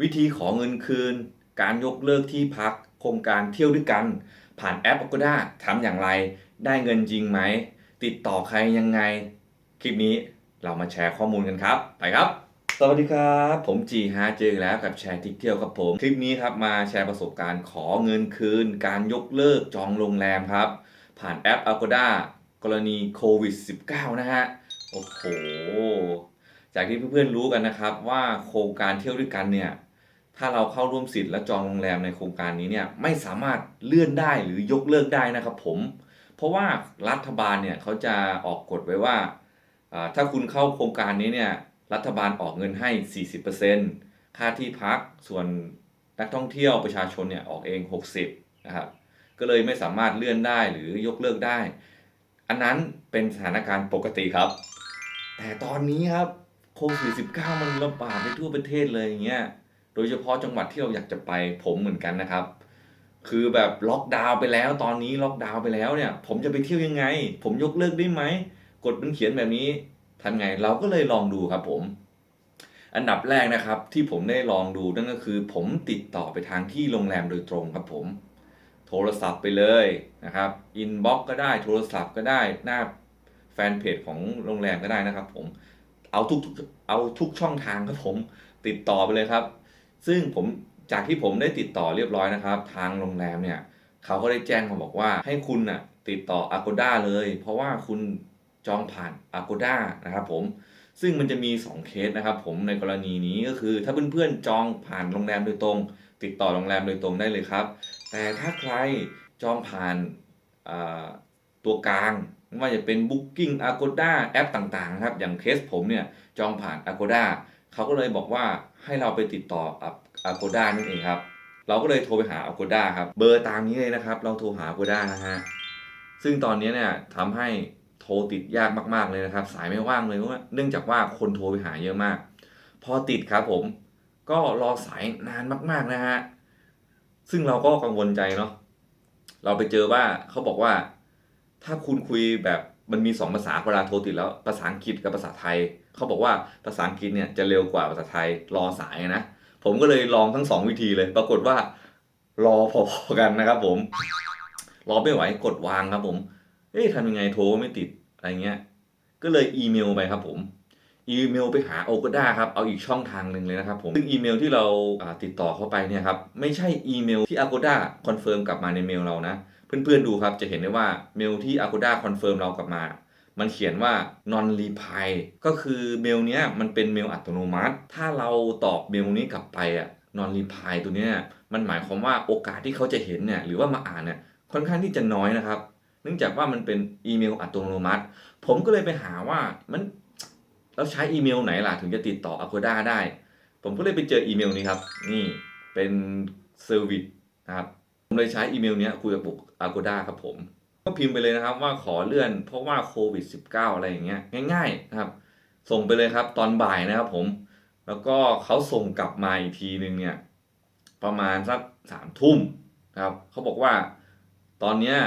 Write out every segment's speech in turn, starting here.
วิธีขอเงินคืน การยกเลิกที่พัก โครงการเที่ยวด้วยกัน ผ่านแอป Agoda ทำอย่างไร ได้เงินจริงไหม ติดต่อใครยังไง คลิปนี้เรามาแชร์ข้อมูลกันครับ ไปครับ สวัสดีครับ ผมจีฮะเจอแล้วกับแชร์ทิกเที่ยวครับผม คลิปนี้ครับมาแชร์ประสบการณ์ขอเงินคืน การยกเลิกจองโรงแรมครับ ผ่านแอป Agoda กรณีโควิด -19 นะฮะ โอ้โห จากที่เพื่อนๆรู้กันนะครับว่าโครงการเที่ยวด้วยกันเนี่ย ถ้าเราเข้าร่วมสิทธิ์และจองโรงแรมในโครงการนี้เนี่ยไม่สามารถเลื่อนได้หรือยกเลิกได้นะครับผม เพราะว่ารัฐบาลเนี่ยเขาจะออกกฎไว้ว่า ถ้าคุณเข้าโครงการนี้เนี่ยรัฐบาลออกเงินให้ 40%ค่าที่พักส่วนนักท่องเที่ยวประชาชนเนี่ยออกเอง 60นะครับก็เลยไม่สามารถเลื่อนได้หรือยกเลิกได้ อันนั้นเป็นสถานการณ์ปกติครับ แต่ตอนนี้ครับโควิด19มันระบาดไปทั่วประเทศเลยอย่างเงี้ย ดยเฉพาะจังหวัดที่เราอยากจะไปผมเหมือนกันนะครับ คือแบบล็อกดาวน์ไปแล้ว ตอนนี้ล็อกดาวน์ไปแล้วเนี่ย ผมจะไปเที่ยวยังไง ผมยกเลิกได้ไหมกฎมันเขียนแบบนี้ทำไงเราก็เลยลองดูครับผม อันดับแรกนะครับที่ผมได้ลองดูนั่นก็คือ ผมติดต่อไปทางที่โรงแรมโดยตรงครับผม โทรศัพท์ไปเลยนะครับอินบ็อกก็ได้โทรศัพท์ก็ได้หน้าแฟนเพจของโรงแรมก็ได้นะครับ ผมเอาทุกเอาทุกช่องทางครับผม ติดต่อไปเลยครับ ซึ่งผมจากที่ผมได้ติดต่อเรียบร้อยนะครับ ทางโรงแรมเนี่ยเขาก็ได้แจ้งมาบอกว่าให้คุณน่ะติดต่อ Agoda เลย เพราะว่าคุณจองผ่าน Agoda นะครับผมซึ่งมันจะมี 2 เคสนะครับผมในกรณีนี้ก็คือ ถ้าเพื่อนๆจองผ่านโรงแรมโดยตรง ติดต่อโรงแรมโดยตรงได้เลยครับ แต่ถ้าใครจองผ่านตัวกลางไม่ว่าจะเป็น Booking Agoda แอปต่างๆครับอย่างเคสผมเนี่ยจองผ่าน Agoda เขาก็เลยบอกว่าให้เราไปติดต่อ Agoda นั่นเองครับ เราก็เลยโทรไปหา Agoda ครับ เบอร์ตามนี้เลยนะครับ เราโทรหา Agoda นะฮะ ซึ่งตอนนี้เนี่ยทำให้โทรติดยากมากๆเลยนะครับ สายไม่ว่างเลยเพราะว่าเนื่องจากว่าคนโทรไปหาเยอะมาก พอติดครับผม ก็รอสายนานมากๆนะฮะ ซึ่งเราก็กังวลใจเนาะ เราไปเจอว่าเขาบอกว่า ถ้าคุณคุยแบบ มันมีสองภาษาเวลาโทรติดแล้วภาษาอังกฤษกับภาษาไทยเขาบอกว่าภาษาอังกฤษเนี่ยจะเร็วกว่าภาษาไทยรอสายนะผมก็เลยลองทั้งสองวิธีเลย ปรากฏว่ารอพอๆกันนะครับ ผมรอไม่ไหวกดวางครับผมเอ๊ะทำยังไงโทรไม่ติดอะไรเงี้ย ก็เลยอีเมลไปครับผมอีเมลไปหา Agoda ครับ เอาอีกช่องทางหนึ่งเลยนะครับผม ซึ่งอีเมลที่เราอ่าติดต่อเข้าไปเนี่ยครับ ไม่ใช่อีเมลที่ Agoda คอนเฟิร์มกลับมาในเมลเรานะ เพื่อนๆดูครับจะเห็นได้ว่าเมลที่ Agoda คอนเฟิร์มเรากลับมา มันเขียนว่า non reply ก็คือเมลเนี้ยมันเป็นเมลอัตโนมัติ ถ้าเราตอบเมลนี้กลับไปอะ non reply ตัวเนี้ยมันหมายความว่าโอกาสที่เขาจะเห็นเนี่ยหรือว่ามาอ่านเนี่ยค่อนข้างที่จะน้อยนะครับ เนื่องจากว่ามันเป็นอีเมลอัตโนมัติ ผมก็เลยไปหาว่ามันเราใช้อีเมลไหนล่ะถึงจะติดต่อ Agoda ได้ ผมก็เลยไปเจออีเมลนี้ครับ นี่เป็นเซอร์วิสนะครับ ผมเลยใช้อีเมลเนี้ยคุยกับบุก Agoda ครับผม ก็พิมพ์ไปเลยนะครับว่าขอเลื่อนเพราะว่าโควิด -19 อะไรอย่างเงี้ยง่ายๆนะครับ ส่งไปเลยครับตอนบ่ายนะครับผม แล้วก็เขาส่งกลับมาอีกทีนึงเนี่ยประมาณสักสามทุ่มนะครับเขาบอกว่าตอนเนี้ย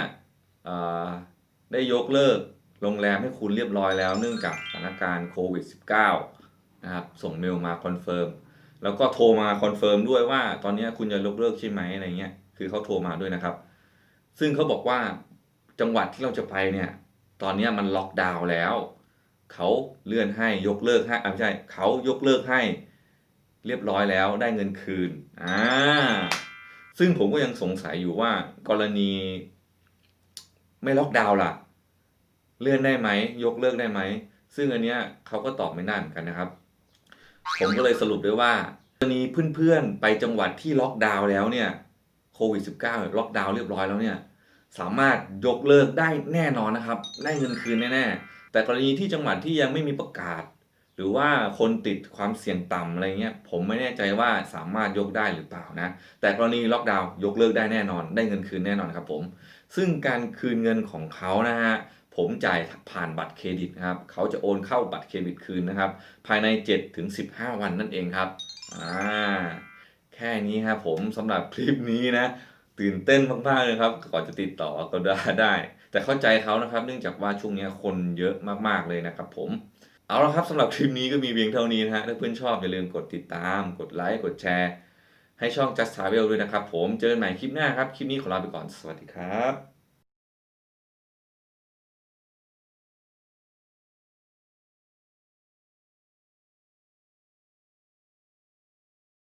ได้ยกเลิกโรงแรมให้คุณเรียบร้อยแล้วเนื่องจากสถานการณ์โควิด -19 นะครับส่งเมลมาคอนเฟิร์ม แล้วก็โทรมาคอนเฟิร์มด้วยว่าตอนนี้คุณจะยกเลิกใช่ไหมอะไรเงี้ย คือเขาโทรมาด้วยนะครับ ซึ่งเขาบอกว่าจังหวัดที่เราจะไปเนี่ย ตอนนี้มันล็อกดาวน์แล้ว เขาเลื่อนให้ยกเลิกให้อ่าไม่ใช่เขายกเลิกให้ เรียบร้อยแล้วได้เงินคืน อ่า ซึ่งผมก็ยังสงสัยอยู่ว่ากรณี ไม่ล็อกดาวน์ล่ะ เลื่อนได้ไหม ยกเลิกได้ไหม ซึ่งอันเนี้ยเขาก็ตอบไม่ได้เหมือนกันนะครับ ผมก็เลยสรุปได้ว่ากรณีเพื่อนๆไปจังหวัดที่ล็อกดาวน์แล้วเนี่ยโควิด -19 ล็อกดาวน์เรียบร้อยแล้วเนี่ยสามารถยกเลิกได้แน่นอนนะครับ ได้เงินคืนแน่ๆ แต่กรณีที่จังหวัดที่ยังไม่มีประกาศ หรือว่าคนติดความเสี่ยงต่ำอะไรเงี้ยผมไม่แน่ใจว่าสามารถยกได้หรือเปล่านะ แต่กรณีล็อกดาวน์ยกเลิกได้แน่นอน ได้เงินคืนแน่นอนครับผม ซึ่งการคืนเงินของเขานะฮะ ผมจ่ายผ่านบัตรเครดิตครับเขาจะโอนเข้าบัตรเครดิตคืนนะครับ ภายใน7ถึง15 วันนั่นเองครับอ่าแค่นี้ครับผมสำหรับคลิปนี้นะ ตื่นเต้นมากๆเลยครับก่อนจะติดต่อก็ได้ได้ แต่เข้าใจเขานะครับ เนื่องจากว่าช่วงนี้คนเยอะมากๆเลยนะครับผมเอาละครับสำหรับคลิปนี้ก็มีเพียงเท่านี้นะฮะถ้าเพื่อนชอบอย่าลืมกดติดตาม กดไลค์กดแชร์ ให้ช่อง Just Travel ด้วยนะครับผมเจอกันใหม่คลิปหน้าครับ คลิปนี้ขอลาไปก่อนสวัสดีครับ